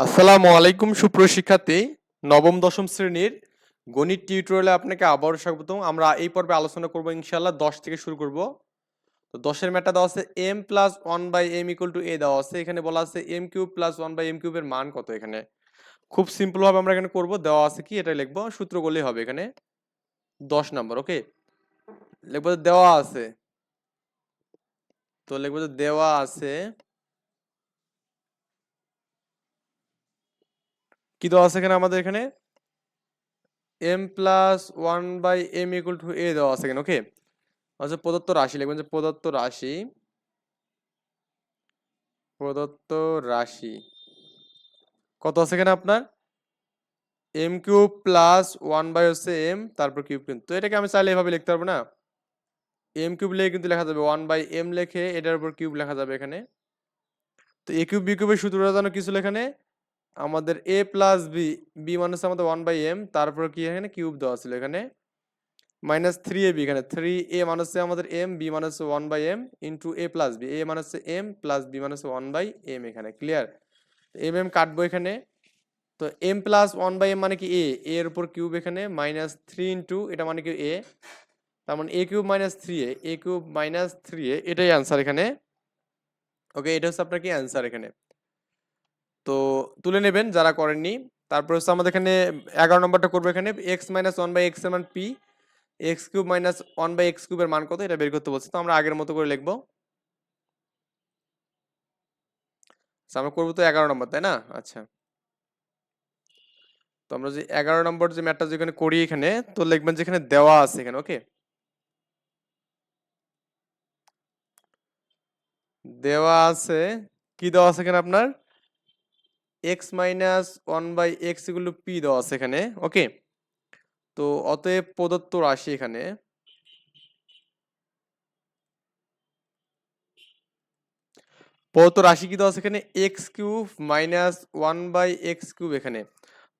আসসালামু আলাইকুম, সুপ্রিয় শিক্ষার্থী। নবম, দশম শ্রেণির গণিত টিউটোরিয়ালে আপনাকে আবারও স্বাগতম। আমরা এই পর্বে আলোচনা করব ইনশাল্লাহ দশ থেকে শুরু করব। তো দশের ম্যাটটা দেওয়া আছে M plus one by M equal to A দেওয়া আছে। এখানে বলা আছে M cube plus one by M কিউবের মান কত এখানে? খুব সিম্পলভাবে আমরা এখানে করব। দেওয়া আছে কি? এটা লিখব। সূত্র করলেই হবে এখানে। দশ নম্বর, ওকে? লিখব দেওয়া আছে। তো লিখব দেওয়া আছে কি দেওয়া আছে এখানে আমাদের এখানে? M plus one by M equal to A দেওয়া আছে এখানে ওকে আচ্ছা প্রদত্ত রাশি লিখবেন যে প্রদত্ত রাশি প্রদত্ত রাশি। কত আছে এখানে আপনার? M cube plus one by হচ্ছে এম তারপর কিউব কিন্তু। তো এটাকে আমি চাইলে এভাবে লিখতে পারব না? এম কিউব লিখে কিন্তু লেখা যাবে ওয়ান বাই এম লেখে এটার উপর কিউব লেখা যাবে এখানে। তো এ কিউব বি কিউবের সূত্রটা জানো কিছু এখানে আমাদের এ প্লাস বি বি হচ্ছে আমাদের ওয়ান বাই এম তারপর কি এখানে কিউব দেওয়া ছিল এখানে? মাইনাস থ্রি এ বি এখানে থ্রি এ হচ্ছে আমাদের এম বি হচ্ছে one by M into A plus B A হচ্ছে এম প্লাস বি হচ্ছে ওয়ান বাই এম এখানে ক্লিয়ার এম এম কাটবো এখানে, তো M plus one by M মানে কি এ এর উপর কিউব এখানে মাইনাস থ্রি ইন্টু এটা মানে কি এ তার মানে A cube minus three A A cube minus three A এটাই অ্যান্সার এখানে। ওকে এটা হচ্ছে আপনার কি অ্যান্সার এখানে। তো তুলে নেবেন যারা করেননি। তারপর হচ্ছে আমাদের এখানে এগারো নম্বরটা করব এখানে এক্স মাইনাস ওয়ান বাই এক্সের মান P X cube minus one by X কিউবের মান কত? এটা বের করতে বলছে। তো আমরা আগের মতো করে লিখব। আমরা করব তো এগারো নম্বর, তাই না? আচ্ছা। তো আমরা যে এগারো নম্বর যে ম্যাটটা যেখানে করি এখানে, তো লিখবেন যেখানে দেওয়া আছে এখানে, ওকে? দেওয়া আছে। কি দেওয়া আছে এখানে আপনার? X minus one by X এগুলো পি দেওয়া আছে এখানে ওকে তো অতএব প্রদত্ত রাশি এখানে, প্রদত্ত রাশি কি দেওয়া আছে এখানে? X cube minus one by X cube এখানে।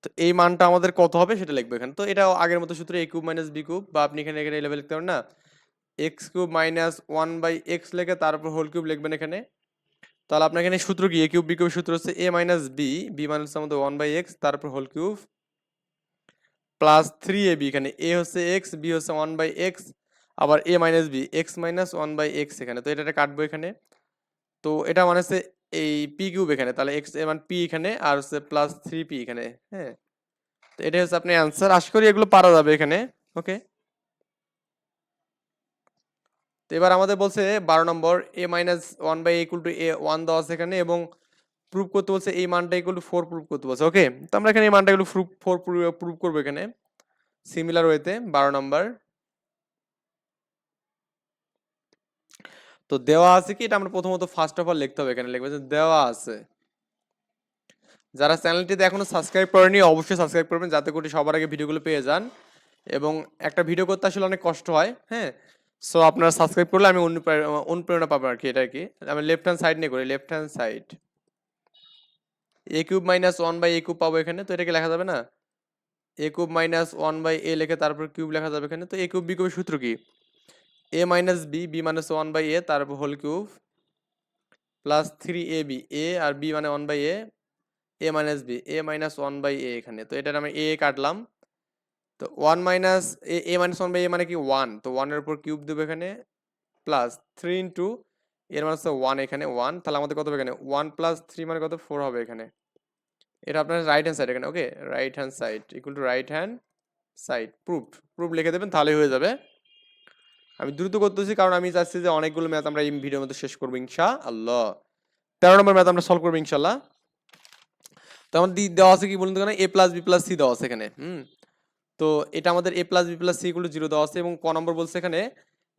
তো এই মানটা আমাদের কত হবে সেটা লিখব এখানে। তো এটা আগের মতো সূত্রে A cube minus B cube বা আপনি এখানে এখানে লেভেল লিখতে পারেন না? X cube minus one by X লেখে তারপর হোল কিউব লিখবেন এখানে। তাহলে আপনার এখানে সূত্র কি? এ কিউব বি কিউব সূত্র হচ্ছে A minus B B minus আমাদের ওয়ান বাই এক্স তারপর whole cube plus three A B এখানে এ হচ্ছে এক্স বি হচ্ছে ওয়ান বাই এক্স আবার A minus B X minus one by X এখানে। তো এটা কাটবো এখানে। তো এটা মানে হচ্ছে এই পি কিউব এখানে, তাহলে এক্স এ মান পি এখানে, আর হচ্ছে প্লাস থ্রি পি এখানে হ্যাঁ? তো এটা হচ্ছে আপনি অ্যান্সার আশা করি এগুলো পারা যাবে এখানে ওকে তো এবার আমাদের বলছে বারো number A minus one by equal to A one দেওয়া আছে এখানে এবং প্রুভ করতে বলছে এই মানটা ইকুয়াল টু ফোর প্রুভ করতে বলছে। ওকে তো আমরা এখানে এই মানটা প্রুভ ফোর প্রুভ করব এখানে। সিমিলার ওয়েতে বারো নম্বর। তো দেওয়া আছে কি? এটা আমরা প্রথমত ফার্স্ট অফ অল লিখতে হবে এখানে, লিখবে যে দেওয়া আছে। যারা চ্যানেলটিতে এখনও সাবস্ক্রাইব করেনি, অবশ্যই সাবস্ক্রাইব করবেন, যাতে করে সবার আগে ভিডিওগুলো পেয়ে যান। এবং একটা ভিডিও করতে আসলে অনেক কষ্ট হয় হ্যাঁ? সো আপনারা সাবস্ক্রাইব করলে আমি অনুপ্রে- অনুপ্রেরণা পাবো আর কি, এটা কি। আমি লেফট হ্যান্ড সাইড নিয়ে করি left hand side A cube minus one by A cube পাবো এখানে, তো এটাকে লেখা যাবে না? A cube minus one by A লেখে তারপর কিউব লেখা যাবে এখানে, তো এ কিউব বি কিউবের সূত্র কি? A minus B B minus one by A তারপর whole cube plus three A B A R B মানে one by A A minus B A minus one by A এখানে। তো এটার আমি এ কাটলাম। তো one minus A minus one by A মানে কি ওয়ান তো ওয়ানের উপর কিউব দেবো এখানে প্লাস থ্রি ইন্টু এর মানে হচ্ছে ওয়ান এখানে ওয়ান তাহলে আমাদের কত হবে এখানে? ওয়ান প্লাস থ্রি মানে কত? ফোর হবে এখানে। এটা আপনার রাইট হ্যান্ড সাইড এখানে okay right hand side equal to right hand side proof proof লিখে দেবেন, তাহলেই হয়ে যাবে। আমি দ্রুত করতেছি, কারণ আমি চাচ্ছি যে অনেকগুলো ম্যাথ আমরা এই ভিডিওর মধ্যে শেষ করব ইনশা আল্লাহ তেরো নম্বর ম্যাথ আমরা সলভ করব ইনশাল্লাহ তো আমার দি- দেওয়া আছে কি বলুন তো এখানে? A plus B plus C দেওয়া আছে এখানে, হুম? তো এটা আমাদের A plus B plus C গুলো জিরো দেওয়া আছে এবং ক নম্বর বলছে এখানে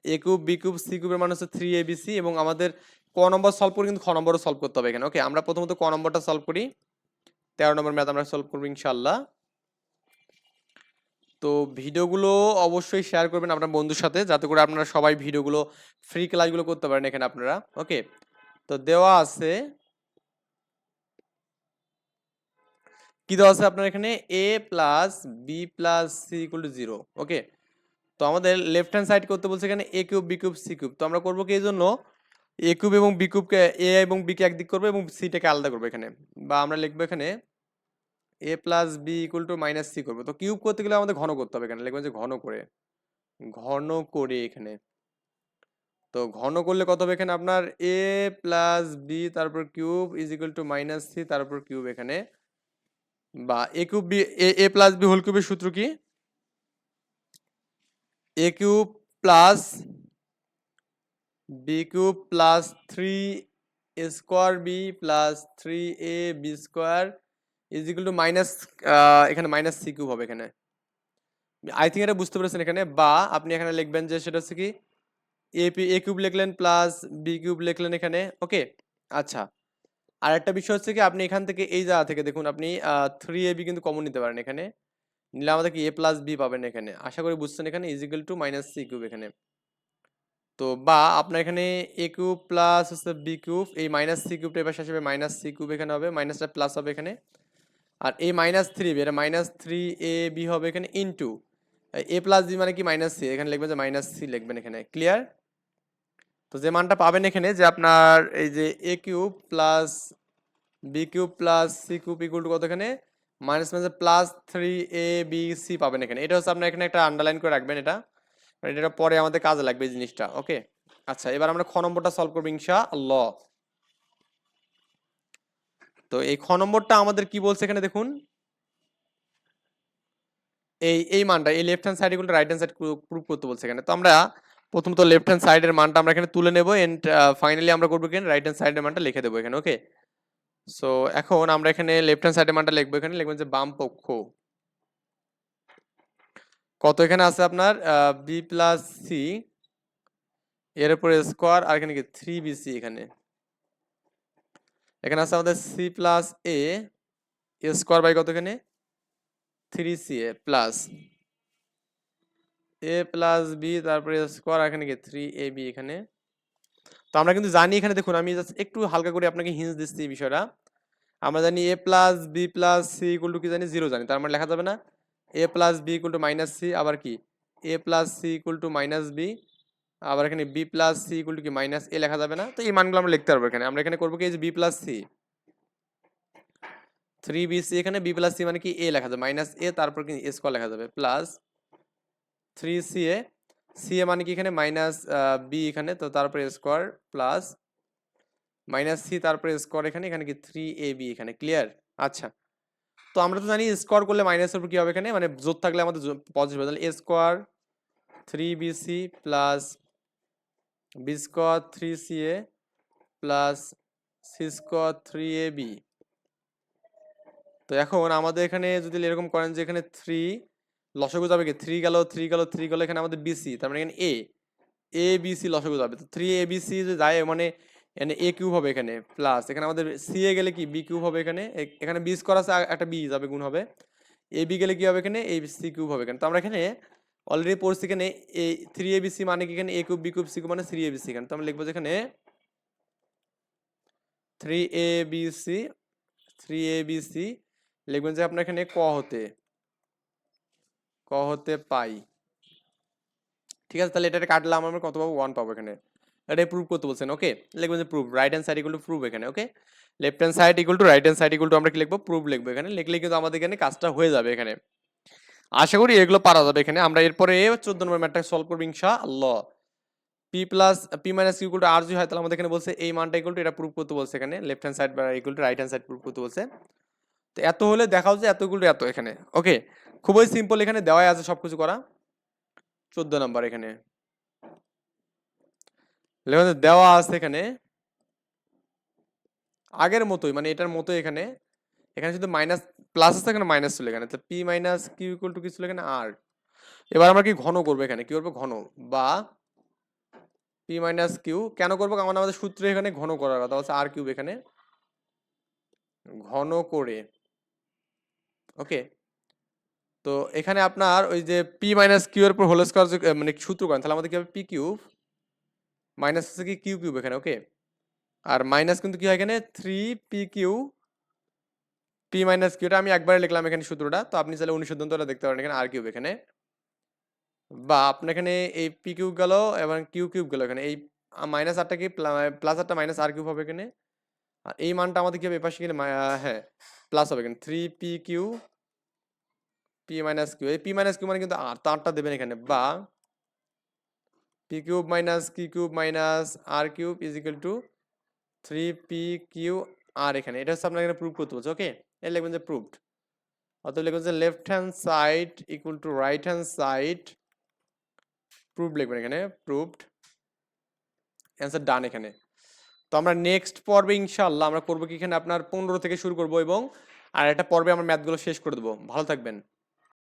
A cube B cube C কিউবের মান হচ্ছে থ্রি এ বি সি এবং আমাদের ক নম্বর সলভ করে কিন্তু খ নম্বরও সলভ করতে হবে এখানে। ওকে আমরা প্রথমত ক নম্বরটা সলভ করি। তেরো নম্বর ম্যাথ আমরা সলভ করব ইনশাল্লাহ তো ভিডিওগুলো অবশ্যই শেয়ার করবেন আপনার বন্ধুর সাথে, যাতে করে আপনারা সবাই ভিডিওগুলো ফ্রি ক্লাসগুলো করতে পারেন এখানে আপনারা। ওকে তো দেওয়া আছে কি দেওয়া আছে আপনার এখানে? A plus B plus C equal to zero okay তো আমাদের লেফট হ্যান্ড সাইড করতে বলছে এখানে A cube B cube C cube তো আমরা করব কি এই জন্য? এ কিউব এবং বি কিউবকে এ এবং বিকে একদিক করব এবং সিটাকে আলাদা করব এখানে। বা আমরা লিখব এখানে A plus B equal to minus C করব। তো কিউব করতে গেলে আমাদের ঘন করতে হবে এখানে। লিখবেন যে ঘন করে। ঘন করে এখানে। তো ঘন করলে কত হবে এখানে আপনার? এ প্লাস বি তারপর cube is equal to minus C তারপর কিউব এখানে। বা A cube B A plus B whole কিউবের সূত্র কি? A cube plus B cube plus three A square B plus three A B square is equal to minus এখানে minus C cube হবে এখানে। I think এটা বুঝতে পেরেছেন এখানে। বা আপনি এখানে লিখবেন যে সেটা হচ্ছে কি? এ পি এ কিউব লিখলেন প্লাস বি কিউব লিখলেন এখানে। ওকে আচ্ছা। আর একটা বিষয় হচ্ছে কি, আপনি এখান থেকে এই জায়গা থেকে দেখুন, আপনি থ্রি এ বি কিন্তু কমন নিতে পারেন এখানে। নিলে আমাদের কি এ প্লাস বি পাবেন এখানে। আশা করি বুঝছেন এখানে equal to minus C cube এখানে। তো বা আপনার এখানে এ কিউব প্লাস হচ্ছে বি কিউব এই মাইনাস সি কিউবটা এবার হিসেবে মাইনাস সি কিউব এখানে হবে মাইনাসটা প্লাস হবে এখানে। আর এই মাইনাস থ্রি বি এটা মাইনাস থ্রি এ বি হবে এখানে ইনটু এ প্লাস বি মানে কি? মাইনাস সি এখানে লিখবেন যে মাইনাস সি লিখবেন এখানে ক্লিয়ার তো যে মানটা পাবেন এখানে যে আপনার এই যে A cube plus B cube plus C cube equal to কত এখানে minus minus plus three A B C পাবেন এখানে। এটা হচ্ছে আপনার এখানে একটা আন্ডারলাইন করে রাখবেন এটা। এটা পরে আমাদের কাজে লাগবে এই জিনিসটা ওকে আচ্ছা এবার আমরা খ নম্বরটা সলভ করব ইনশা আল্লাহ তো এই খ নম্বরটা আমাদের কি বলছে এখানে দেখুন? এই এই মানটা, এই লেফট হ্যান্ড সাইড এগুলো রাইট হ্যান্ড সাইড প্রুভ করতে বলছে এখানে। তো আমরা প্রথমত লেফট হ্যান্ড সাইডের মানটা আমরা এখানে তুলে নেব এন্ড ফাইনালি আমরা করব এখানে রাইট হ্যান্ড সাইডের মানটা লিখে দেবো এখানে ওকে সো এখন আমরা এখানে লেফট হ্যান্ড সাইডের মানটা লিখব, এখানে লিখবেন যে বাম পক্ষ। কত এখানে আছে আপনার? বি প্লাস সি এর উপরে স্কোয়ার আর এখানে কি থ্রি বি সি এখানে। এখানে আছে আমাদের C plus A square by কত এখানে? Three C A plus A plus B তারপরে স্কোয়ার এখানে কি থ্রি এ বি এখানে। তো আমরা কিন্তু জানি এখানে দেখুন, আমি জাস্ট একটু হালকা করে আপনাকে হিন্স দিচ্ছি এই বিষয়টা। আমরা জানি A plus B plus C equal to কি জানি? জিরো জানি, তার মানে লেখা যাবে না। A plus B equal to minus C আবার কি? A plus C equal to minus B আবার এখানে B plus C equal to কি? মাইনাস এ লেখা যাবে না। তো এই মানগুলো আমরা লিখতে পারব এখানে। আমরা এখানে করব কি? যে B plus C three B C এখানে বি প্লাস সি মানে কি? এ লেখা যাবে। মাইনাস এ তারপর কি? স্কোয়ার লেখা যাবে। Plus three C A C A মানে কি এখানে? মাইনাস বি এখানে, তো তারপরে স্কোয়ার প্লাস মাইনাস সি তারপরে স্কোয়ার এখানে এখানে কি থ্রি এ বি এখানে ক্লিয়ার আচ্ছা। তো আমরা তো জানি স্কোয়ার করলে মাইনাসের উপর কি হবে এখানে? মানে জোর থাকলে আমাদের পজিটিভ তাহলে A square three B C plus B square three C A plus C square three A B তো এখন আমাদের এখানে যদি এরকম করেন যে এখানে থ্রি লসগু যাবে কি? থ্রি গেল থ্রি গেল থ্রি গেল, এখানে আমাদের বিসি তার মানে এখানে এ এ বিসি লসগু যাবে। তো থ্রি এ বিসি যে যায় মানে এখানে এ কিউব হবে এখানে প্লাস এখানে আমাদের সি এ গেলে কি? বি কিউব হবে এখানে। এখানে বি স্কোয়ার আছে একটা বি যাবে, গুণ হবে। এ বি গেলে কি হবে এখানে? এ সি কিউব হবে এখানে। তো আমরা এখানে অলরেডি পড়ছি এখানে A three A B C মানে কি এখানে A cube B cube C cube মানে থ্রি এ বি সি এখানে। তো আমরা লিখব যে এখানে three A B C three A B C লিখবেন যে আপনার এখানে ক হতে। ক হতে পাই। ঠিক আছে, তাহলে এটা কাটলাম আমরা, কত পাবো? ওয়ান পাবো এখানে। এটা প্রুভ করতে বলছেন ওকে লিখবেন যে prove right hand side equal to prove এখানে okay left hand side equal to right hand side equal to আমরা কি লিখব? প্রুভ লিখব এখানে। লিখলে কিন্তু আমাদের এখানে কাজটা হয়ে যাবে এখানে। আশা করি এগুলো পারা যাবে এখানে। আমরা এরপরে চোদ্দ নম্বর ম্যাটটা সলভ করব ইনশা আল্লাহ P plus P minus equal to আর যদি হয়, তাহলে আমাদের এখানে বলছে এই মানটা ইকুয়াল টু এটা প্রুভ করতে বলছে এখানে। লেফট হ্যান্ড সাইড বা equal to right hand side prove করতে বলছে। তো এত হলে দেখাও যে এত ইকুয়াল টু এত এখানে ওকে খুবই সিম্পল এখানে দেওয়াই আছে সবকিছু করা। চোদ্দ নাম্বার এখানে। দেওয়া আছে এখানে। আগের মতোই মানে এটার মতোই এখানে। এখানে শুধু মাইনাস প্লাস আছে এখানে মাইনাস ছিল এখানে। P minus Q equal to কি ছিল এখানে? আর এবার আমরা কি ঘন করব এখানে? কি করব? ঘন। বা পি মাইনাস কিউ কেন করব? কারণ আমাদের সূত্র এখানে ঘন করার কথা হচ্ছে আর কিউব এখানে। ঘন করে। ওকে তো এখানে আপনার ওই যে পি মাইনাস কিউ এর উপর হোল স্কোয়ার মানে সূত্র করেন, তাহলে আমাদের কি হবে? পি কিউব মাইনাস হচ্ছে কি কিউ কিউব এখানে ওকে আর মাইনাস কিন্তু কি হয় এখানে? Three P Q P minus কিউটা আমি একবারে লিখলাম এখানে সূত্রটা, তো আপনি চাইলে তোলা দেখতে পারেন এখানে আর কিউব এখানে। বা আপনার এখানে এই পি কিউব গেল, এবং কিউ কিউব গেল এখানে। এই মাইনাস আটটা কি? প্লাস আটটা মাইনাস আর কিউব হবে এখানে। আর এই মানটা আমাদের কি হবে? এপাশে গেলে হ্যাঁ প্লাস হবে এখানে। Three P Q P minus Q এই পি মাইনাস কিউ মানে কিন্তু আর তারটা দেবেন এখানে, বা P cube minus Q cube minus R cube is equal to three P Q R এখানে। এটা হচ্ছে আপনার এখানে প্রুভ করতে বলছে ওকে এর লিখবেন যে প্রুভড অতএব লিখবেন যে left hand side equal to right hand side prove লিখবেন এখানে প্রুভড অ্যান্সার ডান এখানে। তো আমরা নেক্সট পর্বে ইনশাল্লাহ আমরা করব কি এখানে? আপনার পনেরো থেকে শুরু করব এবং আর একটা পর্বে আমরা ম্যাথগুলো শেষ করে দেবো। ভালো থাকবেন।